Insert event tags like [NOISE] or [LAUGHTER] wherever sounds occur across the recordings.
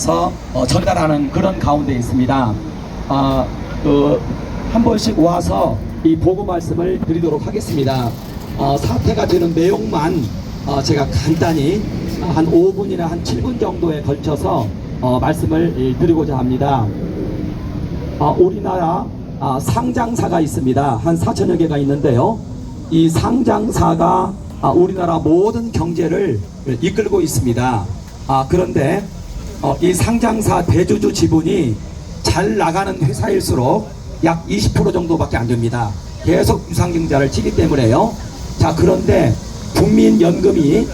서 어, 전달하는 그런 가운데 있습니다. 아, 그, 한 번씩 와서 이 보고 말씀을 드리도록 하겠습니다. 어, 사태가 되는 내용만 어, 제가 간단히 한 5분이나 한 7분 정도에 걸쳐서 어, 말씀을 예, 드리고자 합니다. 아, 우리나라 아, 상장사가 있습니다. 한 4천여 개가 있는데요. 이 상장사가 아, 우리나라 모든 경제를 이끌고 있습니다. 아, 그런데 어, 이 상장사 대주주 지분이 잘 나가는 회사일수록 약 20% 정도밖에 안 됩니다. 계속 유상증자를 치기 때문에요. 자, 그런데 국민연금이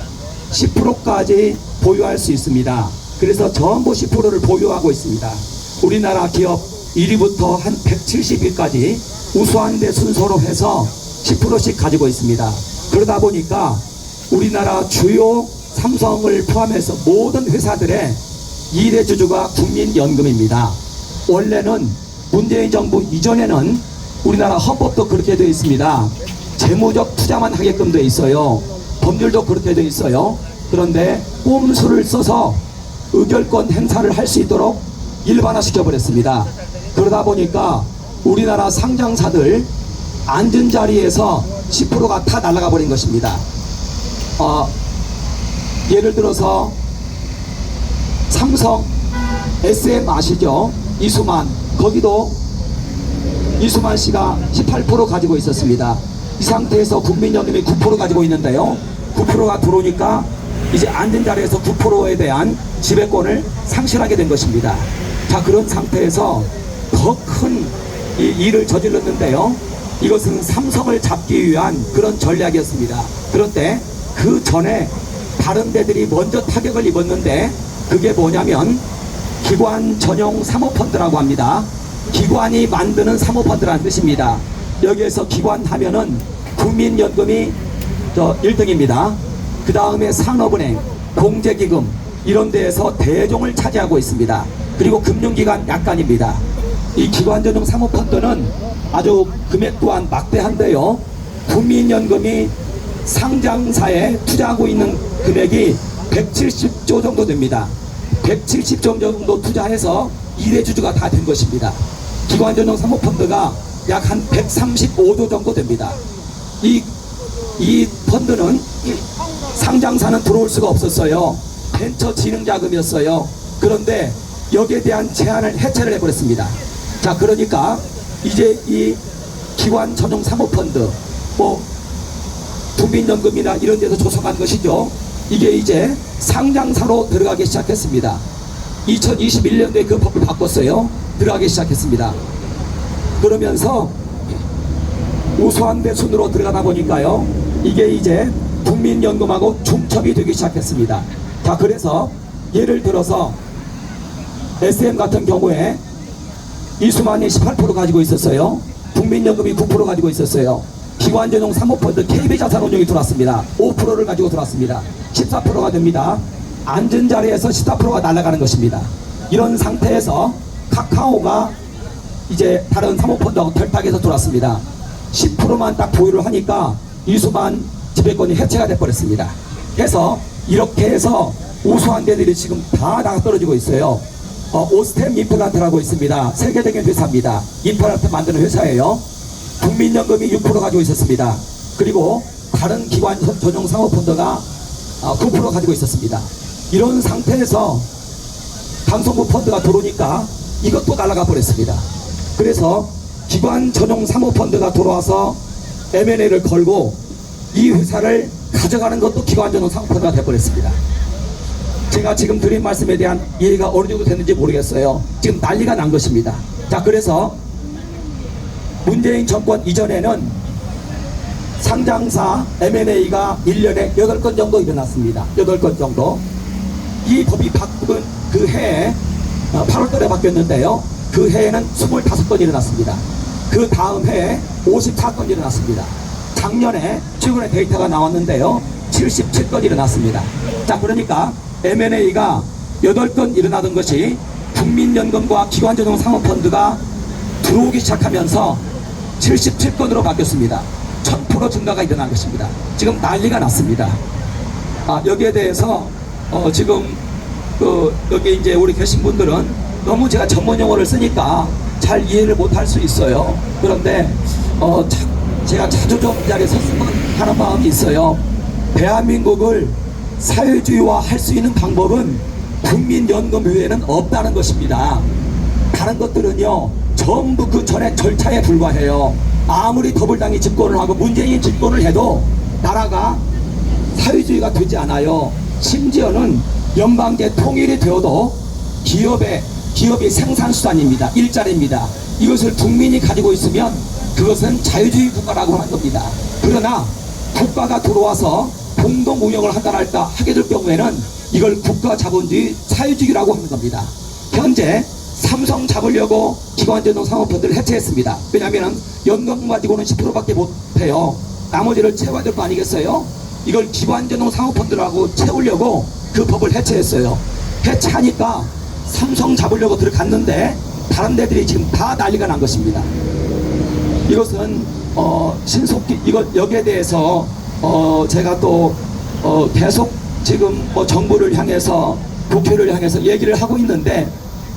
10%까지 보유할 수 있습니다. 그래서 전부 10%를 보유하고 있습니다. 우리나라 기업 1위부터 한 170위까지 우수한 데 순서로 해서 10%씩 가지고 있습니다. 그러다 보니까 우리나라 주요 삼성을 포함해서 모든 회사들의 2대 주주가 국민연금입니다. 원래는 문재인 정부 이전에는 우리나라 헌법도 그렇게 되어 있습니다. 재무적 투자만 하게끔 되어 있어요. 법률도 그렇게 되어 있어요. 그런데 꼼수를 써서 의결권 행사를 할 수 있도록 일반화시켜 버렸습니다. 그러다 보니까 우리나라 상장사들 앉은 자리에서 10%가 다 날아가 버린 것입니다. 어, 예를 들어서 삼성 SM 아시죠? 이수만 거기도 이수만 씨가 18% 가지고 있었습니다. 이 상태에서 국민연금이 9% 가지고 있는데요. 9%가 들어오니까 이제 앉은 자리에서 9%에 대한 지배권을 상실하게 된 것입니다. 자 그런 상태에서 더 큰 일을 저질렀는데요. 이것은 삼성을 잡기 위한 그런 전략이었습니다. 그런데 그 전에 다른 데들이 먼저 타격을 입었는데 그게 뭐냐면 기관 전용 사모펀드라고 합니다. 기관이 만드는 사모펀드라는 뜻입니다. 여기에서 기관 하면은 국민연금이 저 1등입니다. 그 다음에 산업은행, 공제기금 이런 데에서 대종을 차지하고 있습니다. 그리고 금융기관 약간입니다. 이 기관 전용 사모펀드는 아주 금액 또한 막대한데요. 국민연금이 상장사에 투자하고 있는 금액이 170조 정도 됩니다. 170조 정도 투자해서 2대 주주가 다 된 것입니다. 기관 전용 사모펀드가 약 한 135조 정도 됩니다. 이, 이 펀드는 상장사는 들어올 수가 없었어요. 벤처 진흥 자금이었어요. 그런데 여기에 대한 제한을 해체를 해버렸습니다. 자, 그러니까 이제 이 기관 전용 사모펀드, 뭐 국민연금이나 이런 데서 조성한 것이죠. 이게 이제 상장사로 들어가기 시작했습니다. 2021년도에 그 법을 바꿨어요. 들어가기 시작했습니다. 그러면서 우수한 데 순으로 들어가다 보니까요. 이게 이제 국민연금하고 중첩이 되기 시작했습니다. 자, 그래서 예를 들어서 SM 같은 경우에 이수만이 18% 가지고 있었어요. 국민연금이 9% 가지고 있었어요. 기관전용 사모펀드 KB자산운용이 들어왔습니다. 5%를 가지고 들어왔습니다. 14%가 됩니다. 앉은 자리에서 14%가 날아가는 것입니다. 이런 상태에서 카카오가 이제 다른 사모펀드하고 결탁해서 들어왔습니다. 10%만 딱 보유를 하니까 이수만 지배권이 해체가 돼버렸습니다. 해서 이렇게 해서 우수한 데들이 지금 다 나가 떨어지고 있어요. 어, 오스템 임플란트라고 있습니다. 세계적인 회사입니다. 임플란트 만드는 회사예요. 국민연금이 6% 가지고 있었습니다. 그리고 다른 기관 전- 전용 사모펀드가 아, 9% 가지고 있었습니다. 이런 상태에서 방송국 펀드가 들어오니까 이것도 날아가 버렸습니다. 그래서 기관 전용 사모펀드가 들어와서 M&A를 걸고 이 회사를 가져가는 것도 기관 전용 사모펀드가 돼버렸습니다. 제가 지금 드린 말씀에 대한 이해가 어느 정도 됐는지 모르겠어요. 지금 난리가 난 것입니다. 자, 그래서 문재인 정권 이전에는 상장사 M&A가 1년에 8건 정도 일어났습니다. 8건 정도. 이 법이 바꾼 그 해에 8월달에 바뀌었는데요. 그 해에는 25건 일어났습니다. 그 다음 해에 54건 일어났습니다. 작년에 최근에 데이터가 나왔는데요. 77건 일어났습니다. 자, 그러니까 M&A가 8건 일어나던 것이 국민연금과 기관전용 사모펀드가 들어오기 시작하면서 77건으로 바뀌었습니다. 1000% 증가가 일어난 것입니다. 지금 난리가 났습니다. 아, 여기에 대해서 어, 지금 그 여기 이제 우리 계신 분들은 너무 제가 전문 용어를 쓰니까 잘 이해를 못할 수 있어요. 그런데 어 자- 제가 자주 좀이 자리에 섰으면 하는 마음이 있어요. 대한민국을 사회주의화 할 수 있는 방법은 국민연금 외에는 없다는 것입니다. 다른 것들은요 전부 그 전에 절차에 불과해요. 아무리 더불당이 집권을 하고 문재인이 집권을 해도 나라가 사회주의가 되지 않아요. 심지어는 연방제 통일이 되어도 기업의 기업이 생산수단입니다. 일자리입니다. 이것을 국민이 가지고 있으면 그것은 자유주의 국가라고 하는 겁니다. 그러나 국가가 들어와서 공동 운영을 한다랄까 하게 될 경우에는 이걸 국가 자본주의 사회주의라고 하는 겁니다. 현재 삼성 잡으려고 기관제동 상업펀드를 해체했습니다. 왜냐하면 연금 가지고는 10%밖에 못해요. 나머지를 채워야 될 거 아니겠어요? 이걸 기관제동 상업펀드라고 채우려고 그 법을 해체했어요. 해체하니까 삼성 잡으려고 들어갔는데 다른 데들이 지금 다 난리가 난 것입니다. 이것은 어 신속히 이것 여기에 대해서 어 제가 또 어 계속 지금 뭐 정부를 향해서 국회를 향해서 얘기를 하고 있는데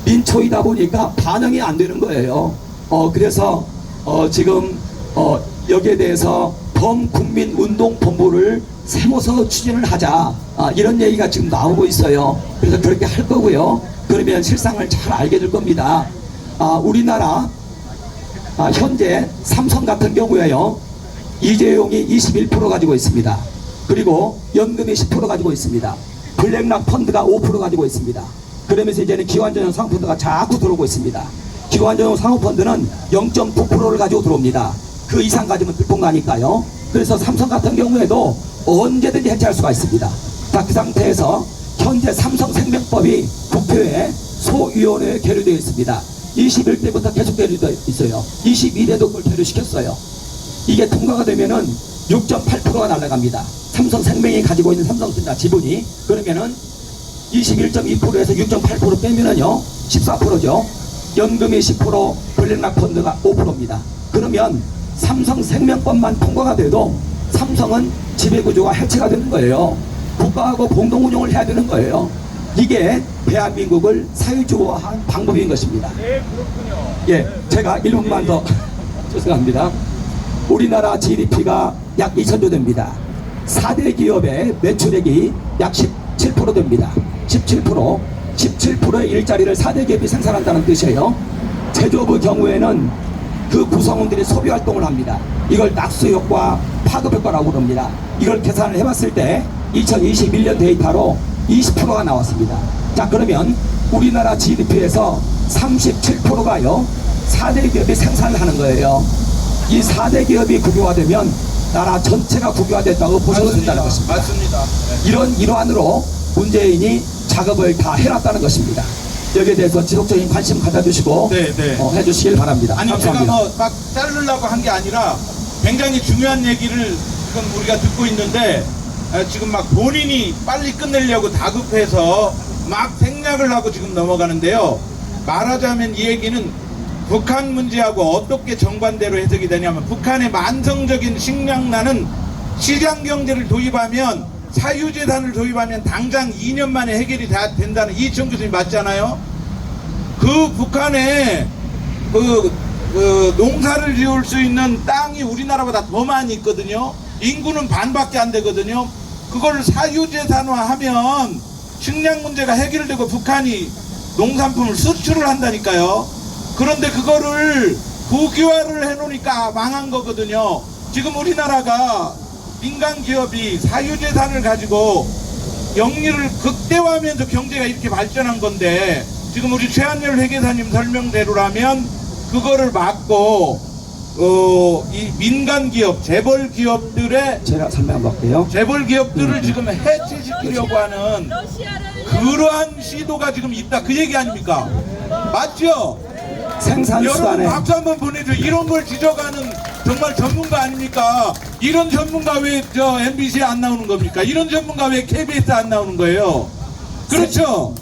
민초이다 보니까 반응이 안 되는 거예요. 어 그래서 어 지금 어 여기에 대해서 범국민 운동 본부를 세워서 추진을 하자 아, 이런 얘기가 지금 나오고 있어요. 그래서 그렇게 할 거고요. 그러면 실상을 잘 알게 될 겁니다. 아 우리나라 아, 현재 삼성 같은 경우에요. 이재용이 21% 가지고 있습니다. 그리고 연금이 10% 가지고 있습니다. 블랙락 펀드가 5% 가지고 있습니다. 그러면서 이제는 기관전용 상품펀드가 자꾸 들어오고 있습니다. 기관전용 상품펀드는 0.9%를 가지고 들어옵니다. 그 이상 가지면 들통나니까요. 그래서 삼성 같은 경우에도 언제든지 해체할 수가 있습니다. 자, 그 상태에서 현재 삼성생명법이 국회에 소위원회에 계류되어 있습니다. 21대부터 계속 계류되어 있어요. 22대도 그걸 계류시켰어요. 이게 통과가 되면은 6.8%가 날아갑니다. 삼성생명이 가지고 있는 삼성전자 지분이 그러면은 21.2%에서 6.8% 빼면은요 14%죠. 연금이 10%, 블랙락 펀드가 5%입니다. 그러면 삼성생명법만 통과가 돼도 삼성은 지배구조가 해체가 되는 거예요. 국가하고 공동 운영을 해야 되는 거예요. 이게 대한민국을 사회주의화한 방법인 것입니다. 네, 그렇군요. 예, 제가 1분만 더 [LAUGHS] 죄송합니다. 우리나라 GDP가 약 2천조 됩니다. 4대 기업의 매출액이 약 17% 됩니다. 17%, 17%의 일자리를 4대 기업이 생산한다는 뜻이에요. 제조업의 경우에는 그 구성원들이 소비 활동을 합니다. 이걸 낙수 효과, 파급 효과라고 그럽니다. 이걸 계산을 해봤을 때 2021년 데이터로 20%가 나왔습니다. 자, 그러면 우리나라 GDP에서 37%가요, 4대 기업이 생산을 하는 거예요. 이 4대 기업이 국유화되면 나라 전체가 국유화됐다고 보셔도 된다는 것입니다. 맞습니다. 네. 이런 일환으로 문재인이 작업을 다 해놨다는 것입니다. 여기에 대해서 지속적인 관심 가져주시고 네, 네. 어, 해주시길 바랍니다. 아니 제가 감사합니다. 뭐 막 자르려고 한 게 아니라 굉장히 중요한 얘기를 지금 우리가 듣고 있는데 아, 지금 막 본인이 빨리 끝내려고 다급해서 막 생략을 하고 지금 넘어가는데요. 말하자면 이 얘기는 북한 문제하고 어떻게 정반대로 해석이 되냐면 북한의 만성적인 식량난은 시장 경제를 도입하면 사유재산을 도입하면 당장 2년 만에 해결이 다 된다는 이천 교수님 맞잖아요. 그 북한에 그, 그 농사를 지을 수 있는 땅이 우리나라보다 더 많이 있거든요. 인구는 반밖에 안 되거든요. 그걸 사유재산화하면 식량 문제가 해결되고 북한이 농산품을 수출을 한다니까요. 그런데 그거를 국유화를 해놓으니까 망한 거거든요. 지금 우리나라가 민간 기업이 사유재산을 가지고 영리를 극대화하면서 경제가 이렇게 발전한 건데 지금 우리 최한열 회계사님 설명대로라면 그거를 막고 어, 이 민간 기업, 재벌 기업들의 제가 설명 볼게요. 재벌 기업들을 지금 해체시키려고 하는 그러한 시도가 지금 있다 그 얘기 아닙니까? 맞죠? 여러분 생산수단에 박수 한번 보내줘. 이런 걸 지적하는 정말 전문가 아닙니까? 이런 전문가 왜 저 MBC에 안 나오는 겁니까? 이런 전문가 왜 KBS에 안 나오는 거예요? 그렇죠?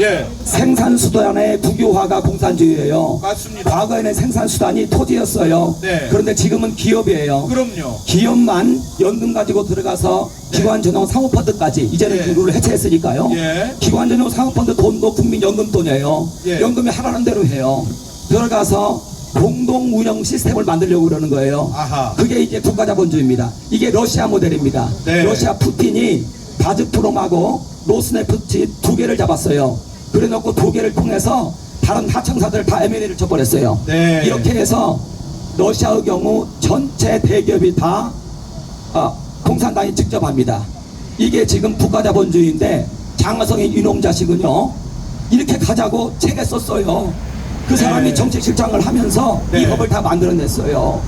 예, 생산 수단의 국유화가 공산주의예요. 맞습니다. 과거에는 생산 수단이 토지였어요. 네. 그런데 지금은 기업이에요. 그럼요. 기업만 연금 가지고 들어가서 기관 전용 사모펀드까지 이제는 예. 그 룰을 해체했으니까요. 예. 기관 전용 사모펀드 돈도 국민 연금 돈이에요. 예. 연금이 하라는 대로 해요. 들어가서 공동 운영 시스템을 만들려고 그러는 거예요. 아하. 그게 이제 국가 자본주의입니다. 이게 러시아 모델입니다. 네. 러시아 푸틴이 바즈프롬하고 로스네프트 두 개를 잡았어요. 그래놓고 두 개를 통해서 다른 하청사들 다 M&A를 쳐버렸어요. 네. 이렇게 해서 러시아의 경우 전체 대기업이 다 아, 공산당이 직접 합니다. 이게 지금 국가자본주의인데 장하성의 이놈 자식은요 이렇게 가자고 책에 썼어요. 그 사람이 네. 정책실장을 하면서 네. 이 법을 다 만들어냈어요.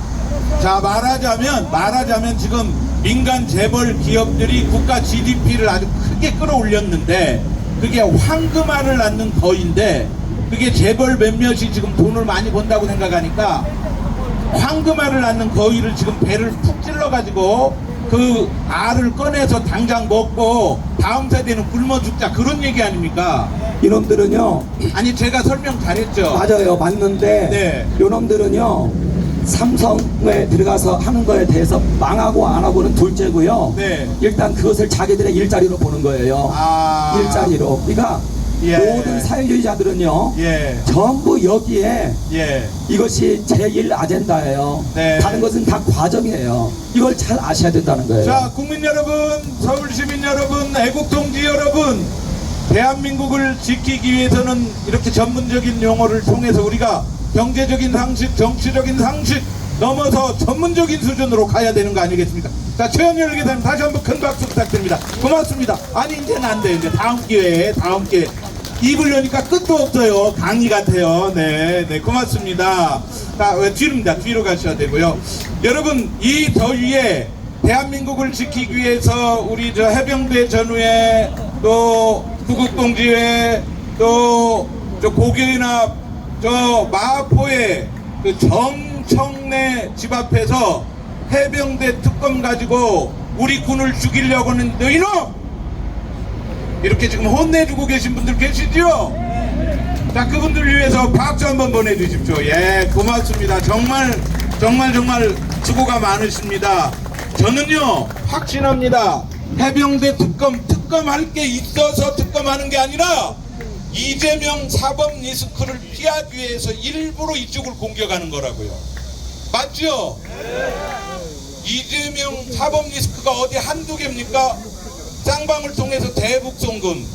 자 말하자면 말하자면 지금 민간 재벌 기업들이 국가 GDP를 아주 크게 끌어올렸는데 그게 황금알을 낳는 거인데 그게 재벌 몇몇이 지금 돈을 많이 번다고 생각하니까 황금알을 낳는 거위를 지금 배를 푹 찔러 가지고 그 알을 꺼내서 당장 먹고 다음 세대는 굶어 죽자 그런 얘기 아닙니까? 이놈들은요 아니 제가 설명 잘했죠. 맞아요 맞는데 네. 이놈들은요 삼성에 들어가서 하는 거에 대해서 망하고 안 하고는 둘째고요. 네. 일단 그것을 자기들의 일자리로 보는 거예요. 아 일자리로. 그러니까 예. 모든 사회주의자들은요. 예 전부 여기에 예. 이것이 제1 아젠다예요. 네. 다른 것은 다 과정이에요. 이걸 잘 아셔야 된다는 거예요. 자, 국민 여러분, 서울 시민 여러분, 애국 동지 여러분, 대한민국을 지키기 위해서는 이렇게 전문적인 용어를 통해서 우리가 경제적인 상식, 정치적인 상식 넘어서 전문적인 수준으로 가야 되는 거 아니겠습니까? 자, 최현열 기자님 다시 한번 큰 박수 부탁드립니다. 고맙습니다. 아니, 이제는 안 돼요. 이제 다음 기회에, 다음 기회에. 입으려니까 끝도 없어요. 강의 같아요. 네, 네, 고맙습니다. 자, 왜 뒤로입니다. 뒤로 가셔야 되고요. 여러분, 이 더위에 대한민국을 지키기 위해서 우리 저 해병대 전후에 또 구국동지회 또저 고교연합 저 마포의 그 정청래 집 앞에서 해병대 특검 가지고 우리 군을 죽이려고 하는 너 이놈! 이렇게 지금 혼내주고 계신 분들 계시죠? 자, 그분들 위해서 박수 한번 보내주십시오. 예, 고맙습니다. 정말, 정말, 정말 수고가 많으십니다. 저는요, 확신합니다. 해병대 특검, 특검할 게 있어서 특검하는 게 아니라 이재명 사법 리스크를 피하기 위해서 일부러 이쪽을 공격하는 거라고요. 맞죠? 이재명 사법 리스크가 어디 한두 개입니까? 쌍방을 통해서 대북송금,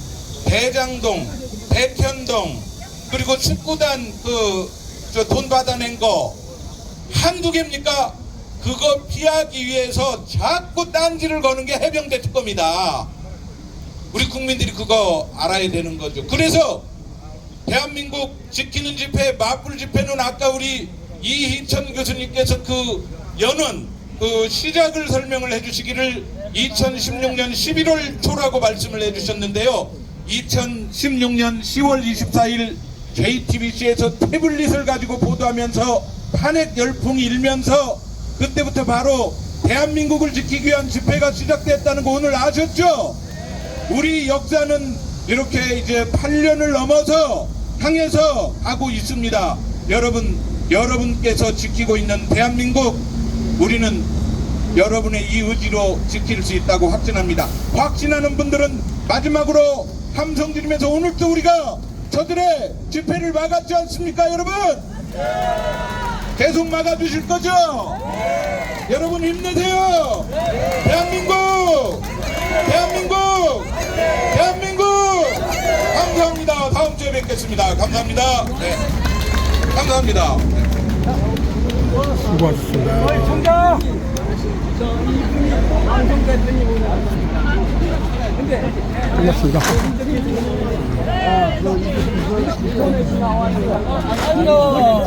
대장동, 대편동, 그리고 축구단 그저돈 받아낸 거 한두 개입니까? 그거 피하기 위해서 자꾸 딴지를 거는 게 해병대 특검이다. 우리 국민들이 그거 알아야 되는 거죠. 그래서 대한민국 지키는 집회, 맞불 집회는 아까 우리 이희천 교수님께서 그 연원, 그 시작을 설명을 해주시기를 2016년 11월 초라고 말씀을 해주셨는데요. 2016년 10월 24일 JTBC에서 태블릿을 가지고 보도하면서 탄핵 열풍이 일면서 그때부터 바로 대한민국을 지키기 위한 집회가 시작됐다는 거 오늘 아셨죠? 우리 역사는 이렇게 이제 8년을 넘어서 향해서 가고 있습니다. 여러분, 여러분께서 지키고 있는 대한민국, 우리는 여러분의 이 의지로 지킬 수 있다고 확신합니다. 확신하는 분들은 마지막으로 함성 지르면서 오늘도 우리가 저들의 집회를 막았지 않습니까, 여러분? 계속 막아주실 거죠? 여러분 힘내세요! 대한민국! 대한민국! 대한민국! 감사합니다. 다음 주에 뵙겠습니다. 감사합니다. 네. 감사합니다. 수고하셨습니다. 총장! 방송 대표님 근데 끝났습니다. 나와요.